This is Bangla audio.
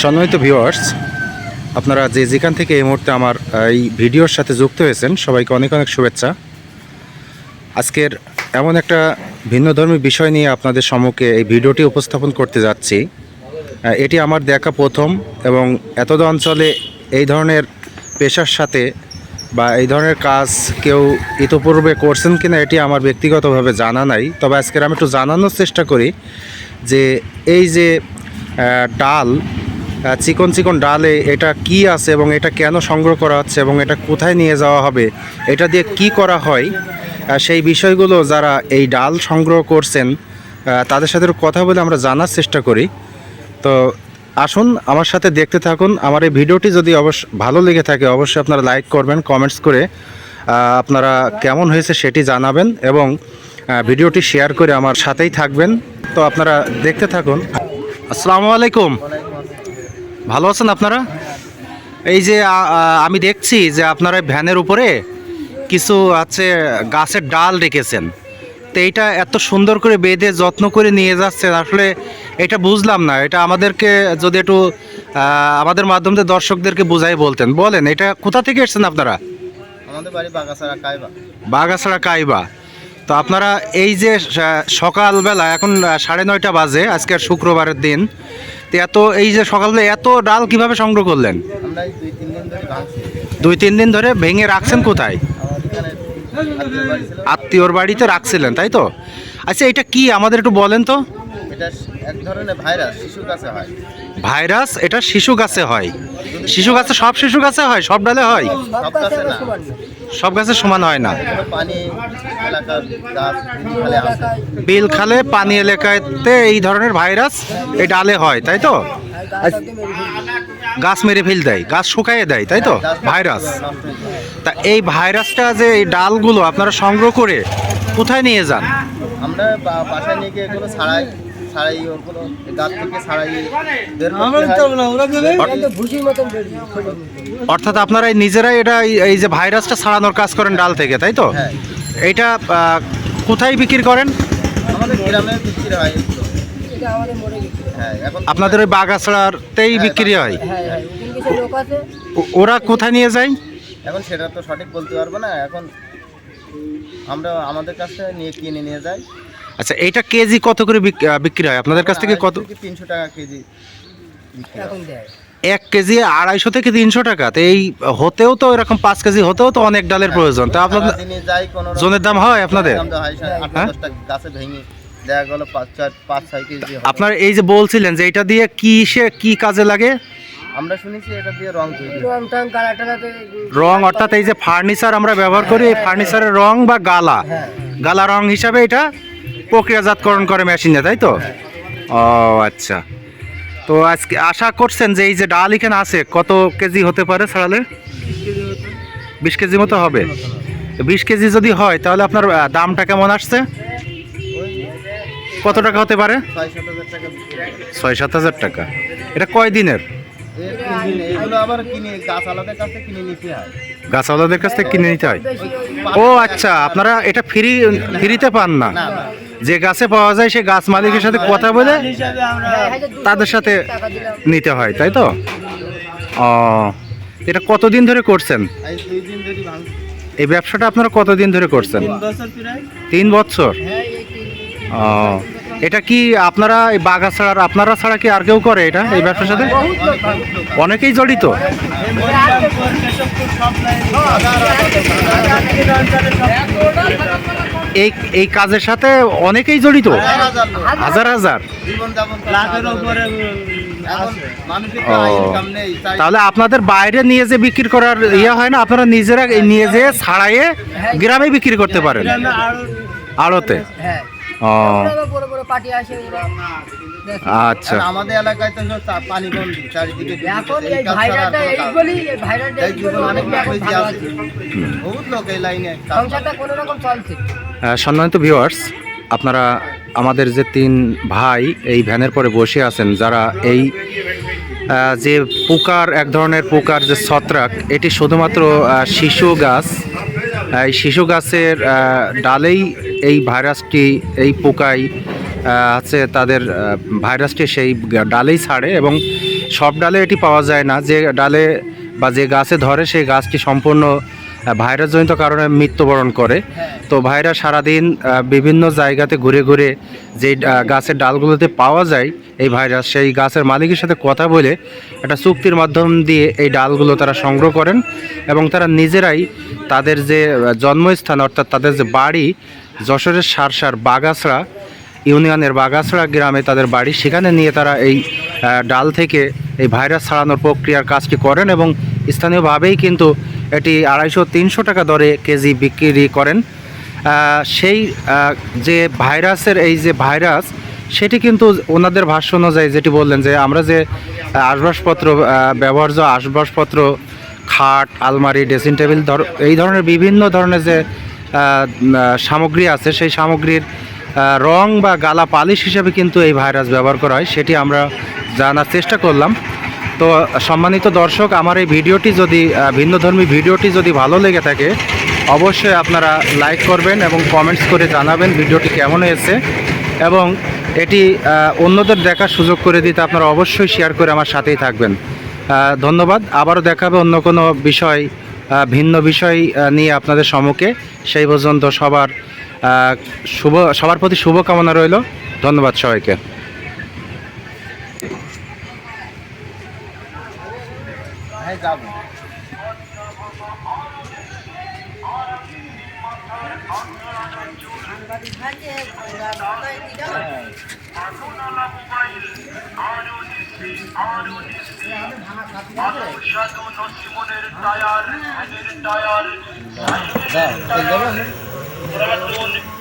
সম্মানিত ভিউয়ার্স আপনারা যে যেখান থেকে এই মুহূর্তে আমার এই ভিডিওর সাথে যুক্ত হয়েছেন, সবাইকে অনেক অনেক শুভেচ্ছা। আজকের এমন একটা ভিন্নধর্মী বিষয় নিয়ে আপনাদের সম্মুখে এই ভিডিওটি উপস্থাপন করতে যাচ্ছি। এটি আমার দেখা প্রথম এবং এতদ অঞ্চলে এই ধরনের পেশার সাথে বা এই ধরনের কাজ কেউ ইতোপূর্বে করছেন কিনা, এটি আমার ব্যক্তিগতভাবে জানা নাই। তবে আজকের আমি একটু জানানোর চেষ্টা করি যে এই যে ডাল চিকন চিকন ডালে এটা কি আছে এবং এটা কেন সংগ্রহ করা হচ্ছে এবং এটা কোথায় নিয়ে যাওয়া হবে, এটা দিয়ে কি করা হয় সেই বিষয়গুলো যারা এই ডাল সংগ্রহ করছেন তাদের সাথে কথা বলে আমরা জানার চেষ্টা করি। তো আসুন আমার সাথে দেখতে থাকুন, আমার এই ভিডিওটি যদি অবশ্য ভালো লেগে থাকে অবশ্যই আপনারা লাইক করবেন, কমেন্টস করে আপনারা কেমন হয়েছে সেটি জানাবেন এবং ভিডিওটি শেয়ার করে আমার সাথেই থাকবেন। তো আপনারা দেখতে থাকুন। আসসালামু আলাইকুম। ভালো আছেন আপনারা? এই যে আমি দেখছি যে আপনারা ভ্যানের উপরে কিছু আছে গাছের ডাল রেখেছেন। তো এইটা এত সুন্দর করে বেঁধে যত্ন করে নিয়ে যাচ্ছেন আসলে এটা বুঝলাম না। এটা আমাদেরকে যদি একটু আমাদের মাধ্যমে দর্শকদেরকে বুঝাই বলতেন। বলেন এটা কোথা থেকে এসেছেন আপনারা? আমাদের বাড়ি কাইবা বাগাছড়া কাইবা তো আপনারা এই যে সকালবেলা এখন সাড়ে নয়টা বাজে, আজকে শুক্রবারের দিন। তো এত, এই যে সকালবেলা এত ডাল কীভাবে সংগ্রহ করলেন? দুই, তিন দিন ধরে ভেঙে রাখছেন কোথায়? আত্মীয়র বাড়িতে রাখছিলেন, তাই তো? আচ্ছা এটা কি? আমাদের একটু বলেন তো। এক ধরনের ভাইরাস শিশুর কাছে হয়। ভাইরাস এটা শিশু গাছে হয়। শিশু গাছে সব শিশু গাছে হয় সব ডালে হয়। সব গাছে না। সব গাছে সমান হয় না। পানি এলাকার গাছ বিল খালে পানি এলাকাতে এই ধরনের ভাইরাস এই ডালে হয় তাই তো? গাছ মেরে ফেল দেয় গাছ শুকাইয়ে দেয় তাই তো? ভাইরাস। তা এই ভাইরাসটা যে এই ডালগুলো আপনারা সংগ্রহ করে কোথায় নিয়ে যান? আমরা বাসায় নিয়ে গিয়ে এগুলো ছাড়াই ছাড়াই ওগুলো এই গাছ থেকে ছাড়াই বের অর্থাৎ আপনারা এই নিজেরাই এটা এই- যে ভাইরাসটা ছাড়ানোর কাজ করেন ডাল থেকে তাই তো? হ্যাঁ। এইটা কোথায় বিক্রি করেন? আমাদের গ্রামে বিক্রি হয়। এগুলো। এটা আমাদের মরে গেছে। হ্যাঁ এখন আপনাদের ওই বাগাছড়াতেই হ্যাঁ, বিক্রি হয়? হ্যাঁ হ্যাঁ ওখানে কিছু লোক আছে। ও- ওরা কোথায় নিয়ে যায়? এখন সেটা তো সঠিক বলতে পারব না এখন আমরা আমাদের কাছে নিয়ে কিনে নিয়ে যাই। আচ্ছা এইটা কেজি কত করে বিক- বিক্রি হয়? আপনাদের কাছ থেকে কত তিনশো টাকা কেজি এখন দেয়। এক কেজি আড়াইশো থেকে তিনশো টাকা। তো এই হতেও তো এরকম পাঁচ কেজি হতেও তো অনেক ডালের প্রয়োজন। তা আপনাদের জনের দাম হয় আপনাদের? হয়, হ্যাঁ? আপনার এই যে বলছিলেন যে এটা দিয়ে কি সে কি কাজে লাগে? আমরা শুনেছি এটা দিয়ে রং রং অর্থাৎ এই যে ফার্নিচার আমরা ব্যবহার করি এই ফার্নিচারের রং বা গালা। হ্যাঁ। গালা রং হিসাবে এটা প্রক্রিয়াজাতকরণ করে মেশিনে তাই তো? ও আচ্ছা। তো আজকে আশা করছেন যে এই যে ডাল এখানে আছে কত কেজি হতে পারে ছাড়ালে? বিশ কেজি মতো হবে। বিশ কেজি যদি হয় তাহলে আপনার দামটা কেমন আসছে? কত টাকা হতে পারে? ছয় সাত হাজার টাকা। হয়। এটা কয় দিনের? হয়। গাছওয়ালাদের কাছ থেকে কিনে নিতে হয়। ও আচ্ছা। আপনারা এটা ফ্রি ফ্রিতে পান না। যে গাছে পাওয়া যায় সে গাছ মালিকের সাথে কথা বলে তাদের সাথে নিতে হয় তাই তো ও এটা কতদিন ধরে করছেন দিন ধরে ভাঙছি এই ব্যবসাটা আপনারা কতদিন ধরে করছেন তিন বছর হ্যাঁ এই তিন- ও এটা কি আপনারা এই বাগা ছাড়া আপনারা ছাড়া কি আর কেউ করে এটা এই ব্যবসার সাথে হয়। অনেকেই জড়িত এই এই কাজের সাথে অনেকেই জড়িত। হাজার হাজার। তাহলে আপনাদের বাইরে নিয়ে যে বিক্রি করার ইয়ে হয় না আপনারা নিজেরা নিয়ে যেয়ে ছাড়াইয়ে গ্রামে বিক্রি করতে পারেন। আড়তে। হ্যাঁ ও। আচ্ছা। আমাদের এলাকায় তো পানি বন্দি চারিদিকে এখন এই অনেক বহুত লোক এই লাইনে সংসারটা কোনো রকম চলছে। সম্মানিত ভিউয়ার্স আপনারা আমাদের যে তিন ভাই এই ভ্যানের পরে বসে আছেন, যারা এই যে পোকার, এক ধরনের পোকার যে ছত্রাক, এটি শুধুমাত্র শিশু গাছ। এই শিশু গাছের ডালেই এই ভাইরাসটি, এই পোকাই হচ্ছে তাদের ভাইরাসটি সেই ডালেই ছাড়ে এবং সব ডালে এটি পাওয়া যায় না। যে ডালে বা যে গাছে ধরে, সেই গাছটি সম্পূর্ণ ভাইরাসজনিত কারণে মৃত্যুবরণ করে। তো ভাইরাস সারাদিন বিভিন্ন জায়গাতে ঘুরে ঘুরে আহ, গাছের ডালগুলোতে পাওয়া যায় এই ভাইরাস সেই গাছের মালিকের সাথে কথা বলে একটা চুক্তির মাধ্যম দিয়ে এই ডালগুলো তারা সংগ্রহ করেন এবং তারা নিজেরাই তাদের যে জন্মস্থান অর্থাৎ তাদের যে বাড়ি যশোরের সারসার বাগাছড়া ইউনিয়নের বাগাছড়া গ্রামে তাদের বাড়ি সেখানে নিয়ে তারা এই ডাল থেকে এই ভাইরাস ছাড়ানোর প্রক্রিয়ার কাজটি করেন এবং স্থানীয়ভাবেই কিন্তু এটি আড়াইশো তিনশো টাকা দরে কেজি বিক্রি করেন। সেই যে ভাইরাসের এই যে ভাইরাস সেটি কিন্তু ওনাদের ভাষ্য অনুযায়ী যেটি বললেন যে আমরা যে আহ, আসবাবপত্র ব্যবহার্য আসবাবপত্র খাট আলমারি ড্রেসিং টেবিল ধর এই ধরনের বিভিন্ন ধরনের যে সামগ্রী আছে সেই সামগ্রীর রং বা গালা পালিশ হিসেবে কিন্তু এই ভাইরাস ব্যবহার করা হয় সেটি আমরা জানার চেষ্টা করলাম। তো সম্মানিত দর্শক, আমার এই ভিডিওটি যদি ভিন্নধর্মী ভিডিওটি যদি ভালো লেগে থাকে, অবশ্যই আপনারা লাইক করবেন এবং কমেন্টস করে জানাবেন ভিডিওটি কেমন হয়েছে এবং এটি অন্যদের দেখার সুযোগ করে দিতে আপনারা অবশ্যই শেয়ার করে আমার সাথেই থাকবেন। ধন্যবাদ। আবারও দেখাবে অন্য কোনো বিষয় ভিন্ন বিষয় নিয়ে আপনাদের সম্মুখে। সেই পর্যন্ত সবার শুভ, সবার প্রতি শুভকামনা রইল। ধন্যবাদ সবাইকে। যাব। চলে যাব